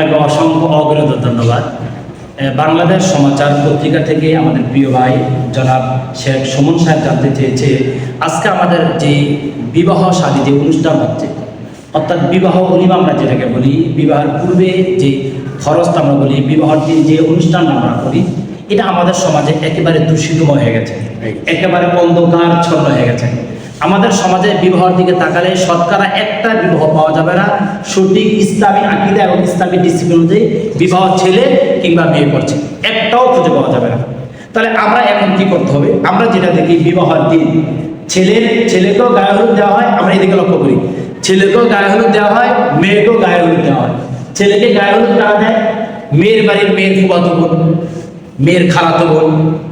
আপনাকে অসংখ্য অগ্রত ধন্যবাদ। বাংলাদেশ সমাচার পত্রিকা থেকে আমাদের প্রিয় ভাই জনাব শেখ সুমন সাহেব জানতে চেয়েছে, আজকে আমাদের যে বিবাহ শাদী যে অনুষ্ঠান হচ্ছে, অর্থাৎ বিবাহ অলিমা আমরা যেটাকে বলি, বিবাহের পূর্বে যে খরচ আমরা বলি বিবাহের দিন যে অনুষ্ঠান আমরা করি, এটা আমাদের সমাজে একেবারে দূষিতময় হয়ে গেছে, একেবারে অন্ধকার ছন্ন হয়ে গেছে। আমাদের সমাজে বিবাহের দিকে তাকালে শতকরা একটা বিবাহ না সঠিক ইসলামী আকিদা এবং ইসলামী ডিসিপ্লিন অনুযায়ী বিবাহ ছেলে কিংবা মেয়ে করছে। একটাও খুঁজে পাওয়া যাবে না। তাহলে আমরা এখন কি করতে হবে? আমরা যেটা দেখি বিবাহের দিন ছেলের ছেলেকেও গায়ে হলুদ দেওয়া হয়, আমরা এদিকে লক্ষ্য করি। ছেলেকেও গায়ে হলুদ দেওয়া হয়, মেয়েকেও গায়ে হলুদ দেওয়া হয়। ছেলেকে গায়ে হলুদ দেওয়া দেয়? মেয়ের বাড়ির মেয়ের ফুবাতো বোন, মেয়ের খালাতো বোন,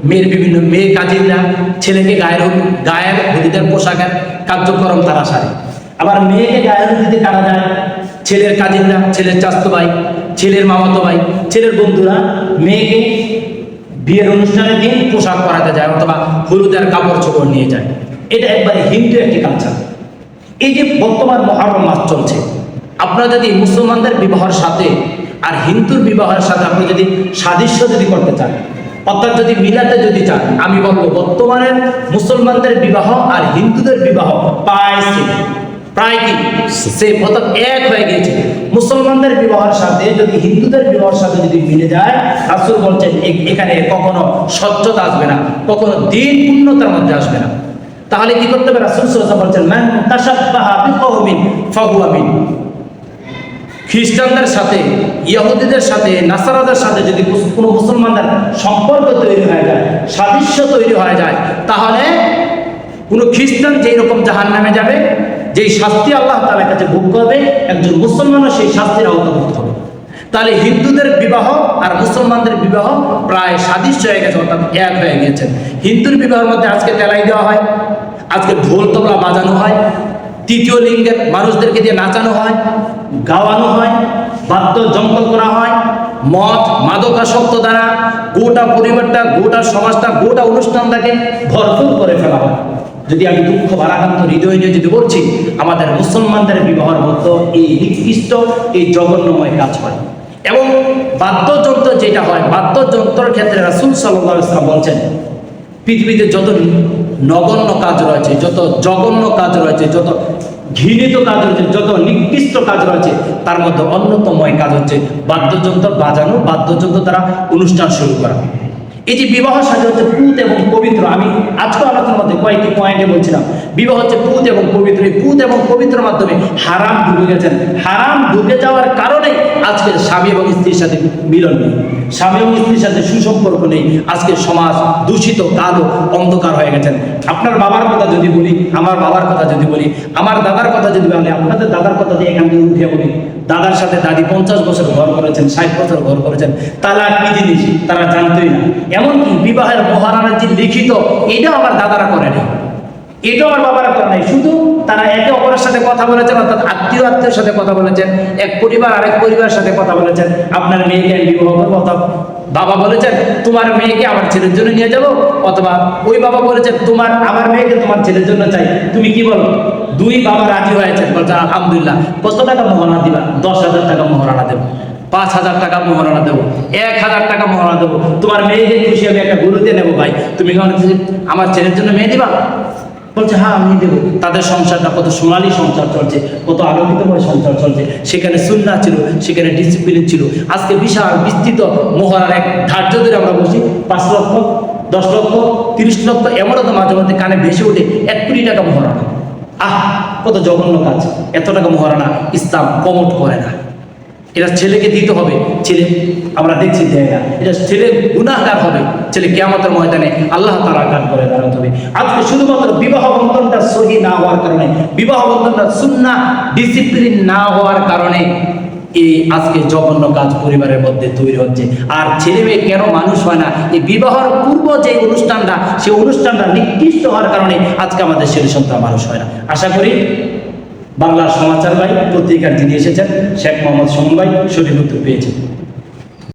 মেয়ের বিভিন্ন মেয়ে কাজিনরা, ছেলেকে গায়ের গায়ের হলুদের পোশাকের কার্যক্রম তারা সারে। আবার মেয়েকে গায়ের দিতে কারা যায়? ছেলের কাজিনরা ছেলের চাস্তো ভাই ছেলের মামাতো ভাই ছেলের বন্ধুরা মেয়েকে বিয়ের অনুষ্ঠানের দিন পোশাক পরাতে যায় অথবা হলুদের কাপড় চোপড় নিয়ে যায়। এটা একবারে হিন্দু একটি কালচার এই যে বর্তমান মহারম মাস চলছে আপনারা যদি মুসলমানদের বিবাহের সাথে আর হিন্দুর বিবাহের সাথে আপনি যদি সাদৃশ্য যদি করতে চান অর্থাৎ যদি মিলাতে যদি চান আমি বলব বর্তমানের মুসলমানদের বিবাহ আর হিন্দুদের বিবাহ same, প্রায় কি? সে এক হয়ে গিয়েছে। মুসলমানদের বিবাহের সাথে, যদি হিন্দুদের বিবাহের সাথে যদি মিলে যায়, রাসুল বলছেন এখানে কখনো স্বচ্ছতা আসবে না, কখনো দিন পূর্ণতার মধ্যে আসবে না। তাহলে কি করতে হবে? রাসুল ওয়াসাল্লাম বলছেন, মান তাশাব্বাহা বিকওমিন ফাহুয়া মিন। খ্রিস্টানদের সাথে, ইহুদিদের সাথে, নাসারাদের সাথে যদি কোনো মুসলমানদের সম্পর্ক তৈরি হয়ে যায়, সাদৃশ্য তৈরি হয়ে যায়, তাহলে কোনো খ্রিস্টান যেই রকম জাহান নামে যাবে যেই শাস্তি আল্লাহ তাআলার কাছে ভোগ করবে, একজন মুসলমানও সেই শাস্তির আওতাভুক্ত হবে। তাহলে হিন্দুদের বিবাহ আর মুসলমানদের বিবাহ প্রায় সাদৃশ্য হয়ে গেছে, অর্থাৎ এক হয়ে গেছে হিন্দুর বিবাহের মধ্যে আজকে তেলাই দেওয়া হয়, আজকে ঢোল তবলা বাজানো হয়, তৃতীয় লিঙ্গের মানুষদেরকে দিয়ে নাচানো হয়, গাওয়ানো হয়, বাদ্য জঙ্গল করা হয়, মদ, মাদকাসক্ত দ্বারা গোটা পরিবারটা, গোটা সমাজটা, গোটা অনুষ্ঠানটাকে ভরপুর করে ফেলা হয়। যদি আমি দুঃখ ভারাকান্ত হৃদয় নিয়ে যদি বলছি, আমাদের মুসলমানদের বিবাহের মতো এই নিকৃষ্ট, এই জঘন্যময় কাজ হয়। এবং বাদ্যযন্ত্র যেটা হয়, বাদ্যযন্ত্রের ক্ষেত্রে রাসুল সাল্লাহ ইসলাম বলছেন, পৃথিবীতে যত নগণ্য কাজ রয়েছে, যত জঘন্য কাজ রয়েছে, যত ঘৃণিত কাজ রয়েছে, যত নিকৃষ্ট কাজ রয়েছে, তার মধ্যে অন্যতম কাজ হচ্ছে বাদ্যযন্ত্র বাজানো, বাদ্যযন্ত্র দ্বারা অনুষ্ঠান শুরু করা। এই যে বিবাহ সাজা হচ্ছে পুত আজকে আলোচনার মধ্যে কয়েকটি পয়েন্টে বলছিলাম। বিবাহ হচ্ছে পুত এবং পবিত্র। পুত এবং পবিত্র মাধ্যমে হারাম ঢুকে গেছেন। হারাম ঢুকে যাওয়ার কারণে আজকে স্বামী এবং স্ত্রীর সাথে মিলন নেই। স্বামী এবং স্ত্রীর সাথে সুসম্পর্ক নেই। আজকে সমাজ দূষিত, কালো, অন্ধকার হয়ে গেছেন। আপনার বাবার কথা যদি বলি, আমার বাবার কথা যদি বলি, আমার দাদার কথা যদি বলি আপনাদের দাদার কথা দিয়ে এখান থেকে উঠে বলি। দাদার সাথে দাদি পঞ্চাশ বছর ঘর করেছেন, ষাট বছর ঘর করেছেন। তালাক কি জিনিস? তারা জানতোই না। এমনকি বিবাহের মহারানার যে লিখিত, এটাও আমার দাদারা করেনি। এটাও আমার বাবারা করে নাই। শুধু তারা একে অপরের সাথে কথা বলেছেন, অর্থাৎ আত্মীয় আত্মীয়ের সাথে কথা বলেছেন, এক পরিবার আরেক পরিবারের সাথে কথা বলেছেন। আপনার মেয়েকে আমি বিবাহ করব অথবা বাবা বলেছেন, তোমার মেয়েকে আমার ছেলের জন্য নিয়ে যাব। অথবা ওই বাবা বলেছেন, তোমার, আমার মেয়েকে তোমার ছেলের জন্য চাই। তুমি কি বলো? দুই বাবা রাজি হয়েছেন, বলছে, আলহামদুলিল্লাহ, কত টাকা মহারণা দিবা? দশ হাজার টাকা মহারণা দেবো। পাঁচ হাজার টাকা মহারণা দেবো। এক হাজার টাকা মহারণা দেবো। তোমার মেয়েকে খুশি আমি একটা গরু দিয়ে নেব ভাই। তুমি আমার ছেলের জন্য মেয়ে দিবা? বলছে হ্যাঁ আমি দেবো। তাদের সংসারটা কত সোনালী সংসার চলছে, কত আলোকিতময় সংসার চলছে। সেখানে সুন্না ছিল, সেখানে ডিসিপ্লিন ছিল। আজকে বিশাল বিস্তৃত মহড়ার এক ধার্য ধরে আমরা বসি, পাঁচ লক্ষ, দশ লক্ষ, তিরিশ লক্ষ, এমনও তো মাঝে মধ্যে কানে ভেসে ওঠে, এক কোটি টাকা মহারানা আহ, কত জঘন্য কাজ, এত টাকা মহারানা ইসলাম কমট করে না। এটা ছেলেকে দিতে হবে। ছেলে, আমরা দেখছি দেয় না। এটা ছেলে গুণাগার হবে। ছেলে কেয়ামতের ময়দানে আল্লাহ তারা গান করে দাঁড়াতে হবে। আজকে শুধুমাত্র বিবাহ বন্ধনটা সহি না হওয়ার কারণে, বিবাহ বন্ধনটা সুন্না ডিসিপ্লিন না হওয়ার কারণে এই আজকে জঘন্য কাজ পরিবারের মধ্যে তৈরি হচ্ছে। আর ছেলে মেয়ে কেন মানুষ হয় না? এই বিবাহের পূর্ব যে অনুষ্ঠানটা, সেই অনুষ্ঠানটা নিকৃষ্ট হওয়ার কারণে আজকে আমাদের ছেলে সন্তান মানুষ হয় না। আশা করি বাংলার সমাচার ভাই পত্রিকার যিনি এসেছেন শেখ মোহাম্মদ সুমন ভাই সঠিক পেয়েছেন।